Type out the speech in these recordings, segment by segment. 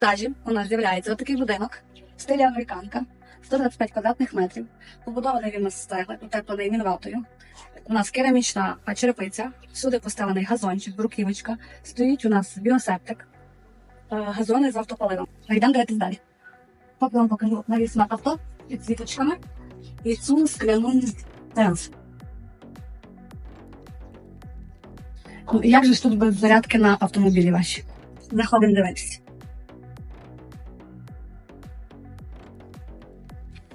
Далі у нас з'являється отакий будинок в стилі американка, 125 квадратних метрів. Побудований він з цегли, утеплений мінватою. У нас керамічна черепиця, всюди поставлений газончик, бруківочка. Стоїть у нас біосептик, е, газони з автопаливом. Йдемо дивитись далі. Поки вам покажу навіс на авто під світочками і цю скляну терасу. Ну, Як же ж тут без зарядки на автомобілі ваші? Заходимо дивитися.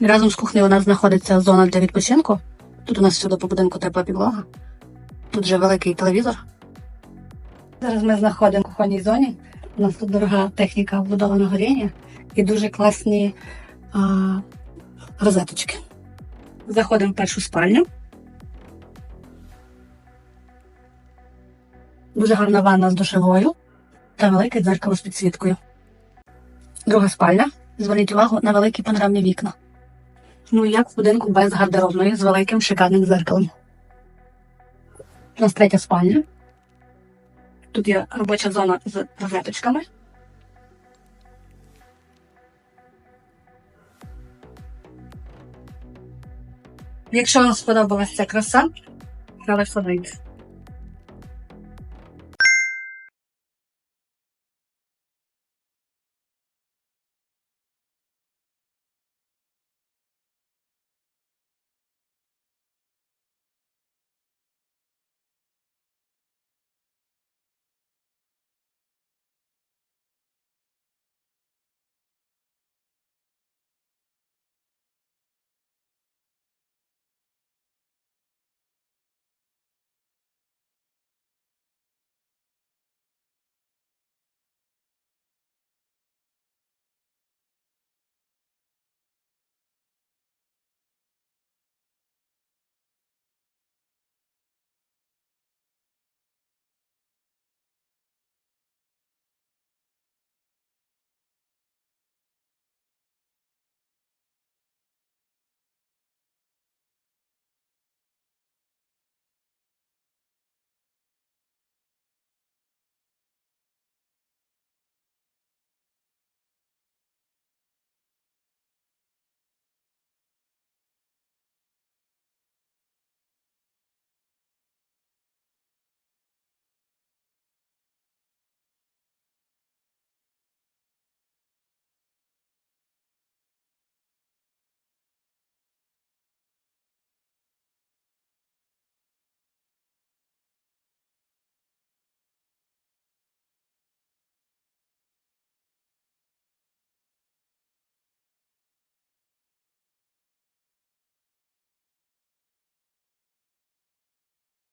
Разом з кухнею у нас знаходиться зона для відпочинку. Тут у нас всюди по будинку тепла підлога. Тут же великий телевізор. Зараз ми знаходимо в кухонній зоні. У нас тут дорога техніка вбудованого горіння і дуже класні а, розеточки. Заходимо в першу спальню. Дуже гарна ванна з душевою та велике дзеркало з підсвіткою. Друга спальня. Зверніть увагу на великі панорамні вікна. Ну, як в будинку без гардеробної з великим шикарним дзеркалом. У нас третя спальня. Тут є робоча зона з розеточками. Якщо вам сподобалася ця краса, залиште лайк.